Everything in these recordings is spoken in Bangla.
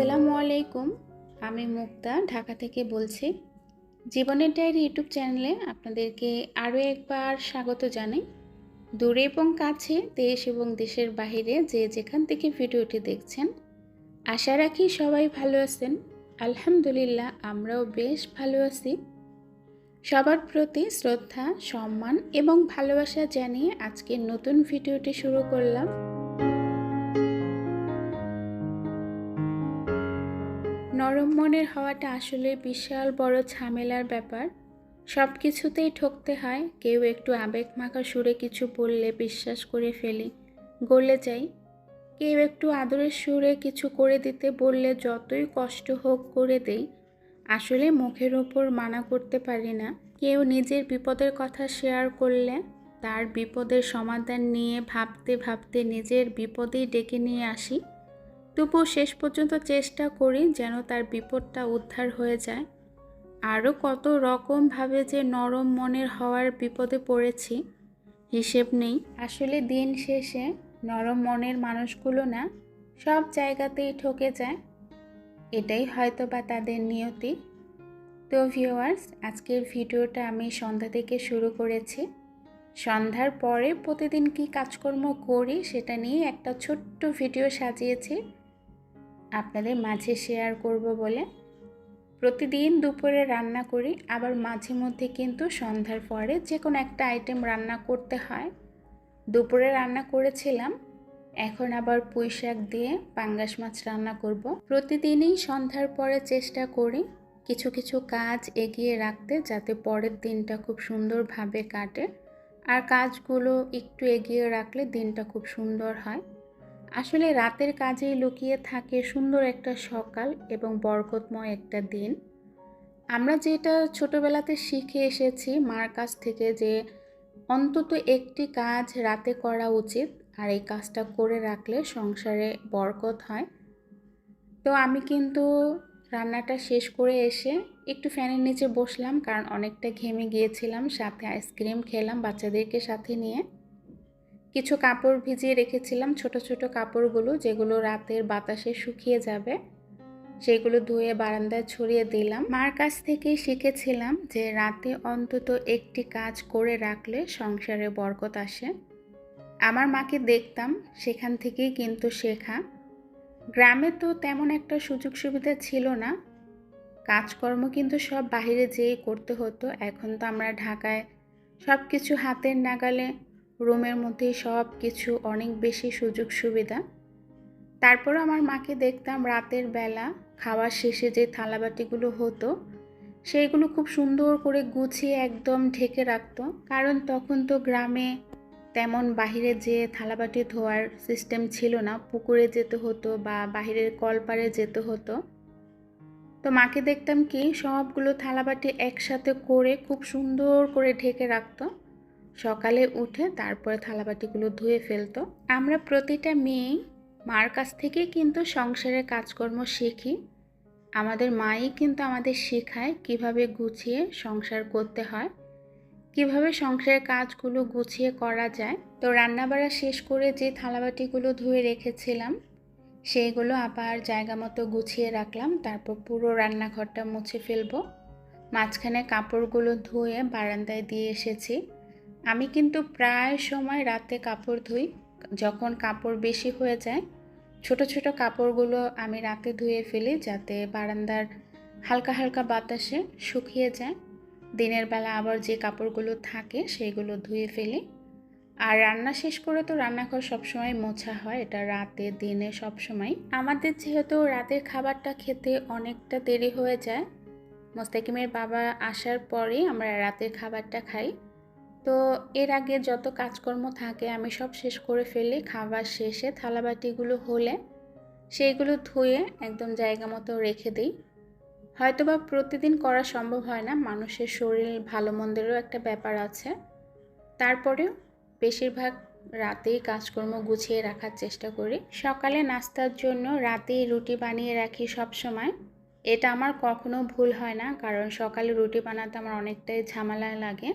আলাইকুম। আমি মুক্তা, ঢাকা থেকে বলছি। জীবনের ডায়েরি ইউটিউব চ্যানেলে আপনাদেরকে আরও একবার স্বাগত জানাই। দূরে এবং কাছে দেশ এবং দেশের বাইরে যে যেখান থেকে ভিডিওটি দেখছেন, আশা রাখি সবাই ভালো আছেন। আলহামদুলিল্লাহ, আমরাও বেশ ভালো আছি। সবার প্রতি শ্রদ্ধা, সম্মান এবং ভালোবাসা জানিয়ে আজকের নতুন ভিডিওটি শুরু করলাম। মনের হওয়াটা আসলে বিশাল বড় ঝামেলার ব্যাপার। সব কিছুতেই ঠকতে হয়, কেউ একটু আবেগ মাখা সুরে কিছু বললে বিশ্বাস করে ফেলি, গলে যাই। কেউ একটু আদরের সুরে কিছু করে দিতে বললে যতই কষ্ট হোক করে দেই, আসলে মুখের ওপর মানা করতে পারি না। কেউ নিজের বিপদের কথা শেয়ার করলে, তার বিপদের সমাধান নিয়ে ভাবতে ভাবতে নিজের বিপদেই ডেকে নিয়ে আসি। তবুও শেষ পর্যন্ত চেষ্টা করি যেন তার বিপদটা উদ্ধার হয়ে যায়। আরও কত রকমভাবে যে নরম মনের হওয়ার বিপদে পড়েছি, হিসেব নেই। আসলে দিন শেষে নরম মনের মানুষগুলো না সব জায়গাতেই ঠকে যায়। এটাই হয়তো বা তাদের নিয়তি। তো ভিউয়ার্স, আজকের ভিডিওটা আমি সন্ধ্যা থেকে শুরু করেছি। সন্ধ্যার পরে প্রতিদিন কি কাজকর্ম করি সেটা নিয়ে একটা ছোট্ট ভিডিও সাজিয়েছি। আপনাদের মাঝে শেয়ার করব বলে। প্রতিদিন দুপুরে রান্না করি, আবার মাঝে মধ্যে কিন্তু সন্ধ্যার পরে যে কোনো একটা আইটেম রান্না করতে হয়। দুপুরে রান্না করেছিলাম, এখন আবার পুঁই শাক দিয়ে পাঙ্গাস মাছ রান্না করব। প্রতিদিনই সন্ধ্যার পরে চেষ্টা করি কিছু কিছু কাজ এগিয়ে রাখতে যাতে পরের দিনটা খুব সুন্দরভাবে কাটে। আর কাজগুলো একটু এগিয়ে রাখলে দিনটা খুব সুন্দর হয়। আসলে রাতের কাজেই লুকিয়ে থাকে সুন্দর একটা সকাল এবং বরকতময় একটা দিন। আমরা যেটা ছোটবেলাতে শিখে এসেছি, মার কাছ থেকে যে অন্তত একটি কাজ রাতে করা উচিত আর এই কাজটা করে রাখলে সংসারে বরকত হয়। তো আমি কিন্তু রান্নাটা শেষ করে এসে একটু ফ্যানের নিচে বসলাম, কারণ অনেকটা ঘেমে গিয়েছিলাম, সাথে আইসক্রিম খেলাম বাচ্চাদেরকে সাথে নিয়ে। কিছু কাপড় ভিজিয়ে রেখেছিলাম, ছোট ছোট কাপড়গুলো যেগুলো রাতের বাতাসে শুকিয়ে যাবে, সেগুলো ধুয়ে বারান্দায় ছড়িয়ে দিলাম। মার কাছ থেকেই শিখেছিলাম যে রাতে অন্তত একটি কাজ করে রাখলে সংসারে বরকত আসে। আমার মাকে দেখতাম, সেখান থেকেই কিন্তু শেখা। গ্রামে তো তেমন একটা সুযোগ সুবিধা ছিল না। কাজকর্ম কিন্তু সব বাহিরে যেয়ে করতে হতো। এখন তো আমরা ঢাকায় সব কিছু হাতের নাগালে রুমের মধ্যেই সব কিছু অনেক বেশি সুযোগ সুবিধা। তারপর আমার মাকে দেখতাম রাতের বেলা খাওয়ার শেষে যে থালাবাটিগুলো হতো, সেইগুলো খুব সুন্দর করে গুছিয়ে একদম ঢেকে রাখতো। কারণ তখন তো গ্রামে তেমন বাহিরে যে থালাবাটি ধোয়ার সিস্টেম ছিল না, পুকুরে যেতে হতো বা বাহিরের কলপারে যেতে হতো। তো মাকে দেখতাম কি সবগুলো থালাবাটি একসাথে করে খুব সুন্দর করে ঢেকে রাখতো। সকালে উঠে তারপরে থালাবাটিগুলো ধুয়ে ফেলতো। আমরা প্রতিটা মেয়েই মার কাছ থেকে কিন্তু সংসারের কাজকর্ম শিখি। আমাদের মাই কিন্তু আমাদের শেখায় কীভাবে গুছিয়ে সংসার করতে হয়, কীভাবে সংসারের কাজগুলো গুছিয়ে করা যায়। তো রান্নাবাড়া শেষ করে যে থালাবাটিগুলো ধুয়ে রেখেছিলাম, সেইগুলো আবার জায়গা মতো গুছিয়ে রাখলাম। তারপর পুরো রান্নাঘরটা মুছে ফেলব। মাঝখানে কাপড়গুলো ধুয়ে বারান্দায় দিয়ে এসেছি। আমি কিন্তু প্রায় সময় রাতে কাপড় ধুই, যখন কাপড় বেশি হয়ে যায়। ছোট ছোট কাপড়গুলো আমি রাতে ধুয়ে ফেলি যাতে বারান্দার হালকা হালকা বাতাসে শুকিয়ে যায়। দিনের বেলা আবার যে কাপড়গুলো থাকে সেগুলো ধুয়ে ফেলি। আর রান্না শেষ করে তো রান্নাঘর সবসময় মোছা হয়, এটা রাতে, দিনে সবসময়। আমাদের যেহেতু রাতের খাবারটা খেতে অনেকটা দেরি হয়ে যায়, মোস্তাকিমের বাবা আসার পরেই আমরা রাতের খাবারটা খাই। তো এর আগে যত কাজকর্ম থাকে আমি সব শেষ করে ফেলি, খাবার শেষে থালাবাটিগুলো হলে সেইগুলো ধুয়ে একদম জায়গা মতো রেখে দিই। হয়তোবা প্রতিদিন করা সম্ভব হয় না, মানুষের শরীর ভালো মন্দেরও একটা ব্যাপার আছে। তারপরেও বেশিরভাগ রাতেই কাজকর্ম গুছিয়ে রাখার চেষ্টা করি। সকালে নাস্তার জন্য রাতেই রুটি বানিয়ে রাখি সব সময় এটা আমার কখনো ভুল হয় না, কারণ সকালে রুটি বানাতে আমার অনেকটাই ঝামেলা লাগে।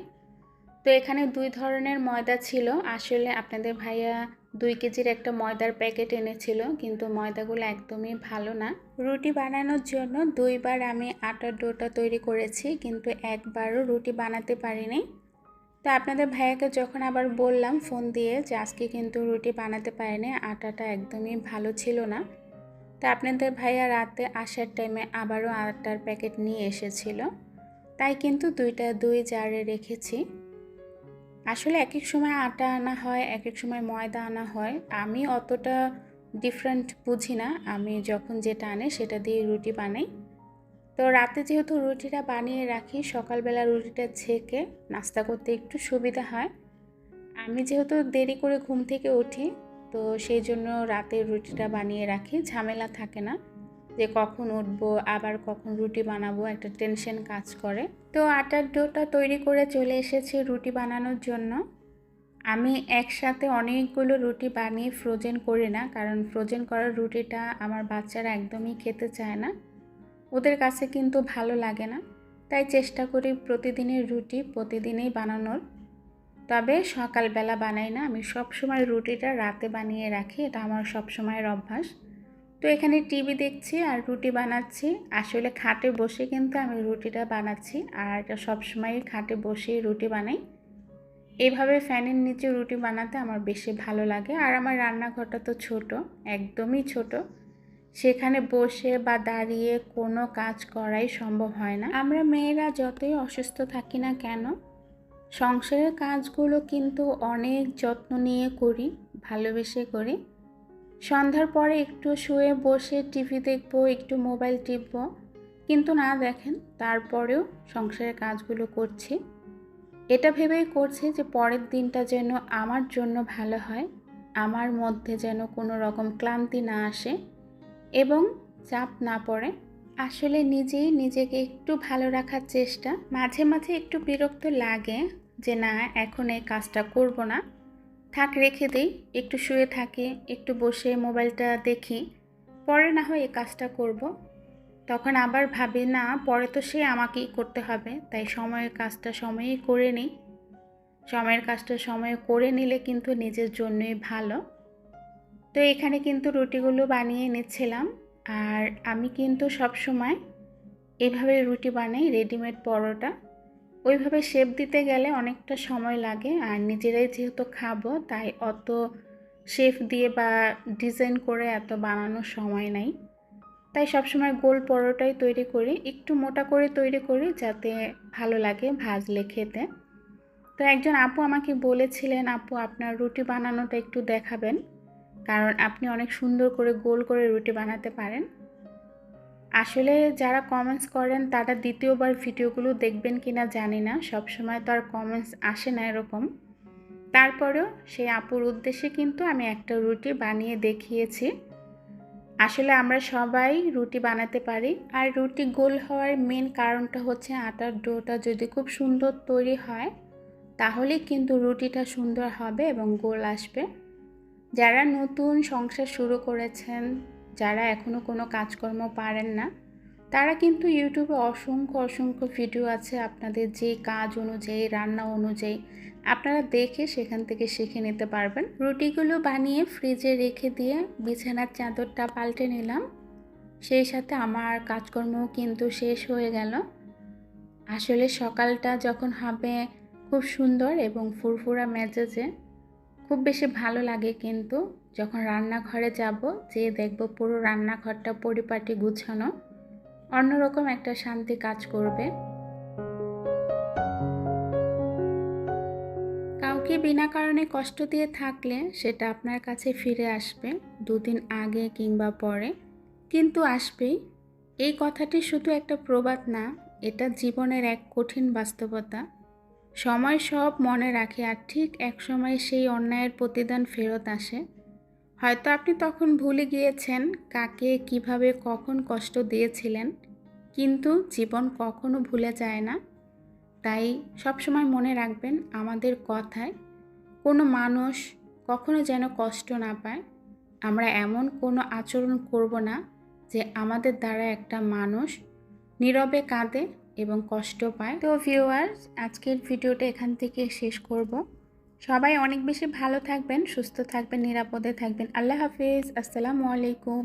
তো এখানে দুই ধরনের ময়দা ছিল। আসলে আপনাদের ভাইয়া দুই কেজির একটা ময়দার প্যাকেট এনেছিল, কিন্তু ময়দাগুলো একদমই ভালো না। রুটি বানানোর জন্য দুইবার আমি আটার ডোটা তৈরি করেছি, কিন্তু একবারও রুটি বানাতে পারিনি। তো আপনাদের ভাইয়াকে যখন আবার বললাম ফোন দিয়ে যে আজকে কিন্তু রুটি বানাতে পারিনি, আটাটা একদমই ভালো ছিল না। তো আপনাদের ভাইয়া রাতে আসার টাইমে আবারও আটার প্যাকেট নিয়ে এসেছিল। তাই কিন্তু দুইটা দুই জারে রেখেছি। আসলে এক এক সময় আটা আনা হয় এক এক সময় ময়দা আনা হয়। আমি অতটা ডিফারেন্ট বুঝি না। আমি যখন যেটা আনে সেটা দিয়ে রুটি বানাই। তো রাতে যেহেতু রুটিটা বানিয়ে রাখি, সকালবেলা রুটিটা ছেঁকে নাস্তা করতে একটু সুবিধা হয়। আমি যেহেতু দেরি করে ঘুম থেকে উঠি, তো সেই জন্য রাতে রুটিটা বানিয়ে রাখি। ঝামেলা থাকে না। যে কখন উঠবো, আবার কখন রুটি বানাবো, একটা টেনশন কাজ করে। তো আটার ডোটা তৈরি করে চলে এসেছি রুটি বানানোর জন্য। আমি একসাথে অনেকগুলো রুটি বানিয়ে ফ্রোজেন করি না, কারণ ফ্রোজেন করার রুটিটা আমার বাচ্চারা একদমই খেতে চায় না। ওদের কাছে কিন্তু ভালো লাগে না। তাই চেষ্টা করি প্রতিদিনের রুটি প্রতিদিনই বানানোর। তবে সকালবেলা বানাই না, আমি সবসময় রুটিটা রাতে বানিয়ে রাখি, এটা আমার সবসময়ের অভ্যাস। তো এখানে টিভি দেখছি আর রুটি বানাচ্ছি। আসলে খাটে বসে কিন্তু আমি রুটিটা বানাচ্ছি আর এটা সবসময় খাটে বসেই রুটি বানাই। এইভাবে ফ্যানের নিচে রুটি বানাতে আমার বেশি ভালো লাগে আর আমার রান্নাঘরটা তো ছোট, একদমই ছোট। সেখানে বসে বা দাঁড়িয়ে কোনো কাজ করাই সম্ভব হয় না। আমরা মেয়েরা যতই অসুস্থ থাকি না কেন, সংসারের কাজগুলো কিন্তু অনেক যত্ন নিয়ে করি, ভালোবেসে করি। সন্ধ্যার পরে একটু শুয়ে বসে টিভি দেখব, একটু মোবাইল টিপবো। কিন্তু না, দেখেন, তারপরেও সংসারের কাজগুলো করছি। এটা ভেবেই করছি যে পরের দিনটা যেন আমার জন্য ভালো হয়, আমার মধ্যে যেন কোনো রকম ক্লান্তি না আসে এবং চাপ না পড়ে। আসলে নিজেই নিজেকে একটু ভালো রাখার চেষ্টা। মাঝে মাঝে একটু বিরক্ত লাগে যে না, এখন এই কাজটা করব না। থাক, রেখে দিই। একটু শুয়ে থাকি, একটু বসে মোবাইলটা দেখি। পরে না হয় এই কাজটা করব। তখন আবার ভাবি, না, পরে তো সে আমাকেই করতে হবে। তাই সময়ের কাজটা সময়েই করে নিই। সময়ের কাজটা সময়ে করে নিলে কিন্তু নিজের জন্যই ভালো। তো এখানে কিন্তু রুটিগুলো বানিয়ে নিচ্ছিলাম। আর আমি কিন্তু সব সময় এভাবে রুটি বানাই, রেডিমেড পরোটা। ওইভাবে শেপ দিতে গেলে অনেকটা সময় লাগে। আর নিজেরাই যেহেতু খাব, তাই অত শেফ দিয়ে বা ডিজাইন করে এত বানানোর সময় নাই। তাই সবসময় গোল পরোটাই তৈরি করি, একটু মোটা করে তৈরি করি যাতে ভালো লাগে ভাজলে খেতে। তো একজন আপু আমাকে বলেছিলেন, আপু, আপনার রুটি বানানোটা একটু দেখাবেন, কারণ আপনি অনেক সুন্দর করে গোল করে রুটি বানাতে পারেন। আসলে যারা কমেন্টস করেন, তারা দ্বিতীয়বার ভিডিওগুলো দেখবেন কি না জানি না। সবসময় তো আর কমেন্টস আসে না এরকম। তারপরেও সেই আপুর উদ্দেশ্যে কিন্তু আমি একটা রুটি বানিয়ে দেখিয়েছি। আসলে আমরা সবাই রুটি বানাতে পারি। আর রুটি গোল হওয়ার মেন কারণটা হচ্ছে আটার ডোটা যদি খুব সুন্দর তৈরি হয় তাহলে কিন্তু রুটিটা সুন্দর হবে এবং গোল আসবে। যারা নতুন সংসার শুরু করেছেন যারা এখনও কোনো কাজকর্ম পারেন না, তারা কিন্তু ইউটিউবে অসংখ্য অসংখ্য ভিডিও আছে আপনাদের যে কাজ অনুযায়ী, রান্না অনুযায়ী, আপনারা দেখে সেখান থেকে শিখে নিতে পারবেন। রুটিগুলো বানিয়ে ফ্রিজে রেখে দিয়ে বিছানার চাদরটা পাল্টে নিলাম। সেই সাথে আমার কাজকর্মও কিন্তু শেষ হয়ে গেল। আসলে সকালটা যখন হবে খুব সুন্দর এবং ফুরফুরা মেজাজে, খুব বেশি ভালো লাগে কিন্তু যখন রান্নাঘরে যাব যে দেখব পুরো রান্নাঘরটা পরিপাটি গুছানো, অন্যরকম একটা শান্তি কাজ করবে। কাউকে বিনা কারণে কষ্ট দিয়ে থাকলে সেটা আপনার কাছে ফিরে আসবে দুদিন আগে কিংবা পরে, কিন্তু আসবেই। এই কথাটি শুধু একটা প্রবাদ না, এটা জীবনের এক কঠিন বাস্তবতা। সময় সব মনে রাখে আর ঠিক এক সময় সেই অন্যায়ের প্রতিদান ফেরত আসে। হয়তো আপনি তখন ভুলে গিয়েছেন কাকে, কীভাবে, কখন কষ্ট দিয়েছিলেন, কিন্তু জীবন কখনো ভুলে যায় না। তাই সবসময় মনে রাখবেন আমাদের কথায়, কোনো মানুষ কখনো যেন কষ্ট না পায়। আমরা এমন কোনো আচরণ করব না যে আমাদের দ্বারা একটা মানুষ নীরবে কাঁদে এবং কষ্ট পায়। তো ভিউয়ার্স আজকের ভিডিওটা এখান থেকে শেষ করব। সবাই অনেক বেশি ভালো থাকবেন সুস্থ থাকবেন নিরাপদে থাকবেন। আল্লাহ হাফিজ। আসসালামু আলাইকুম।